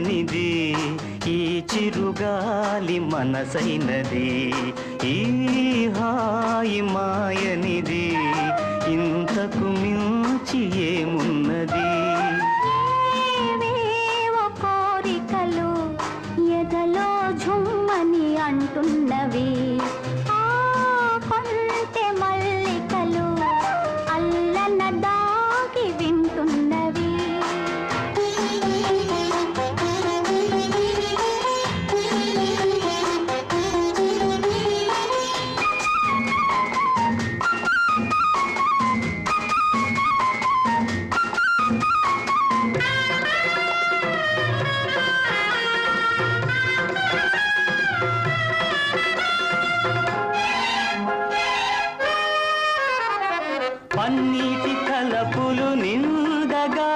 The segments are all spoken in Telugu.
గుండెనిది ఈ చిరుగాలి మనసైనది ఈ హాయి మాయనిది ఇంతకు మించి ఏముంది? పన్నీటి కలపులు నిందగా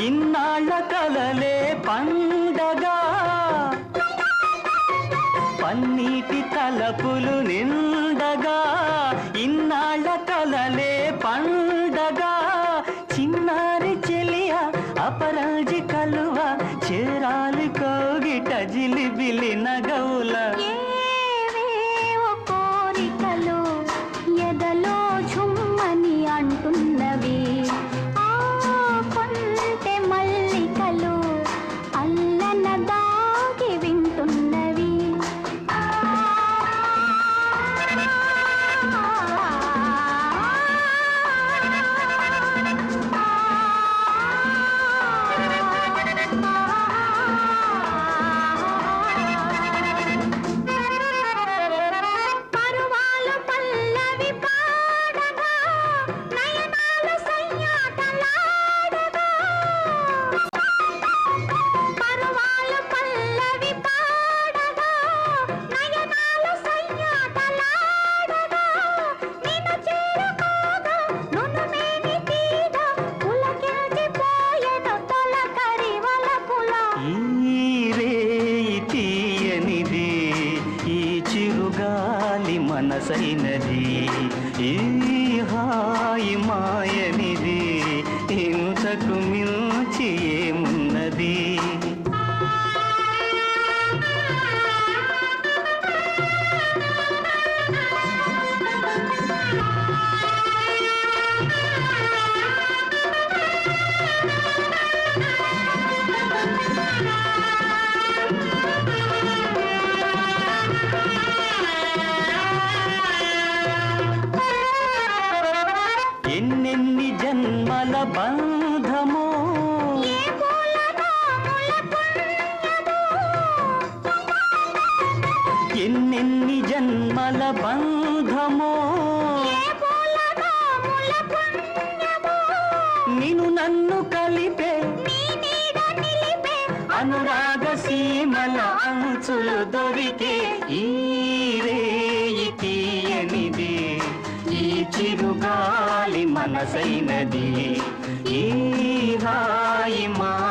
ఇన్నాళ్ళ కలలే పండగా. పన్నీటి తలపులు నిండగా ఇన్నాళ్ళ కలలే పండగా. చిన్నారి చెలియ అపరాజి కలువ చేరాలి కోగిట జిలిబిలి నగవుల. 啊。మనసైనది ఈ హాయి మాయనిది ఇంతకు మిల్ బంధమో? ఎన్నెన్ని జన్మల బంధమో? ములపుణ్యమో నిన్ను కలిపే అనురాగ సీమల అంచులు దొరికే ఈ రేయి మనసైనది. ఈ హాయి మా